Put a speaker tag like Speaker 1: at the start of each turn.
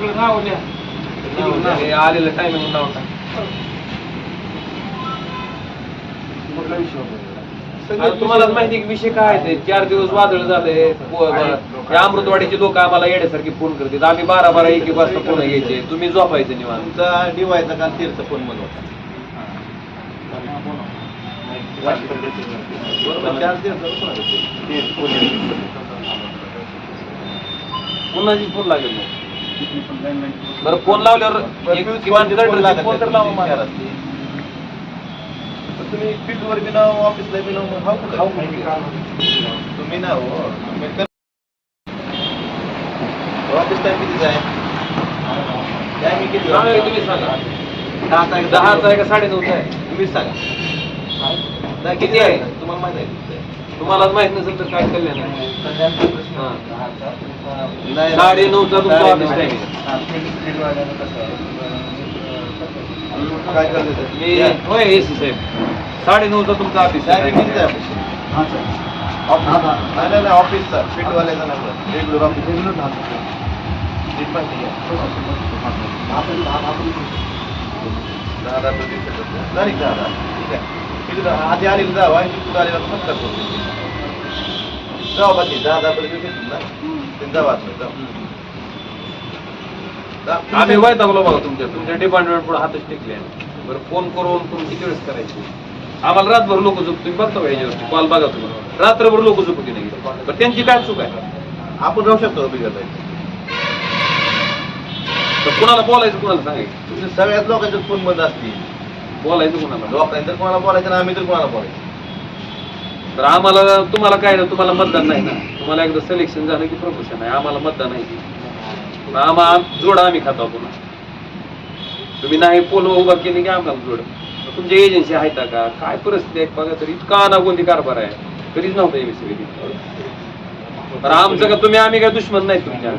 Speaker 1: तिकडे नाव लिहा
Speaker 2: हे आलेलं टायमिंग नाव टाक.
Speaker 1: कुठला विषय होता
Speaker 2: आता तुम्हालाच माहिती आहे की विषय काय आहे ते? चार दिवस वादळ झाले या अमृतवाडीचे लोक आम्हाला येण्यासारखे फोन करतात. आम्ही बारा बारा एक एक वाजता फोन घ्यायचे. तुम्ही झोपायचं निवांत.
Speaker 3: तुमचा डिवायचा काल तीरचा फोन होता चार होता.
Speaker 2: पुन्हा फोन लागेल मग. बरं फोन लावल्यावर एक किमान
Speaker 3: फोन लागत
Speaker 2: तर लावा मला.
Speaker 3: तुम्ही फील्डवर बी नाव ऑफिसला बी नाव हाव तुम्ही ना हो ऑफिस टाइम किती आहे टायमिंग किती
Speaker 2: आहे तुम्ही सांगा.
Speaker 3: दहाचा आहे का
Speaker 2: साडे नऊचा आहे.
Speaker 3: तुम्हीच सांगा.
Speaker 2: किती आहे?
Speaker 3: तुम्हाला माहिती आहे? किती
Speaker 2: तुम्हालाच माहीत नसेल तर काय कल्याण आहे
Speaker 3: आहे? नाही,
Speaker 2: साडे नऊचा तुमचा
Speaker 3: साडे
Speaker 2: ऑफिस
Speaker 3: नऊ.
Speaker 2: टाइम
Speaker 3: काय करते ते?
Speaker 2: मी
Speaker 3: या.
Speaker 2: होय एसी साहेब साडे नऊचा तुमचा ऑफिस
Speaker 3: टायमिंग किती आहे ऑफिस नाही नाही नाही ऑफिसचा फील्डवाल्याचा नंबर रेग्युलर ऑफिस सीट पण ठीक आहे दहा दहा प्रति सेकंद. नाही दहा दहा तिकडं आधी आलेलं जावा तिकडून आलेला पण करतो जावा बाकी दहा दहा ना ते जावा आतमध्ये, जावा. जा.
Speaker 2: आम्ही वैतागलो बघा तुमच्या तुमच्या डिपार्टमेंट पुढे हातच टेकले बरं फोन करून तुम्ही किती वेळेस करायचे आम्हाला रातभर लोक झोप तुम्ही बघता का याच्यावरती कॉल बघा तुम्ही रात्रभर लोक झोपती नाही बरं त्यांची काय चूक आहे
Speaker 3: आपण राहू शकतो बिघडता
Speaker 2: तर कुणाला बोलायचं कुणाला सांगायचं
Speaker 3: तुमच्या सगळ्याच लोकांचे फोन बंद असतील
Speaker 2: बोलायचं कुणाला?
Speaker 3: लोकांनी तर कोणाला बोलायचं ना आम्ही तर कोणाला बोलायचं?
Speaker 2: तर आम्हाला तुम्हाला काय ना तुम्हाला मतदान नाही ना? तुम्हाला एकदा सिलेक्शन झालं की प्रमोशन आहे. आम्हाला मतदान आहे. आम्हा जोडा आम्ही खातो पुन्हा तुम्ही नाही पोल उभा केली की आम्हाला जोड. मग तुमच्या एजन्सी आहेत का? काय परिस्थिती आहे? बघा तर इतका अनागोंदी कारभार आहे. कधीच नव्हता एमएससी तर आमचं का तुम्ही आम्ही काय दुश्मन नाही तुमच्या.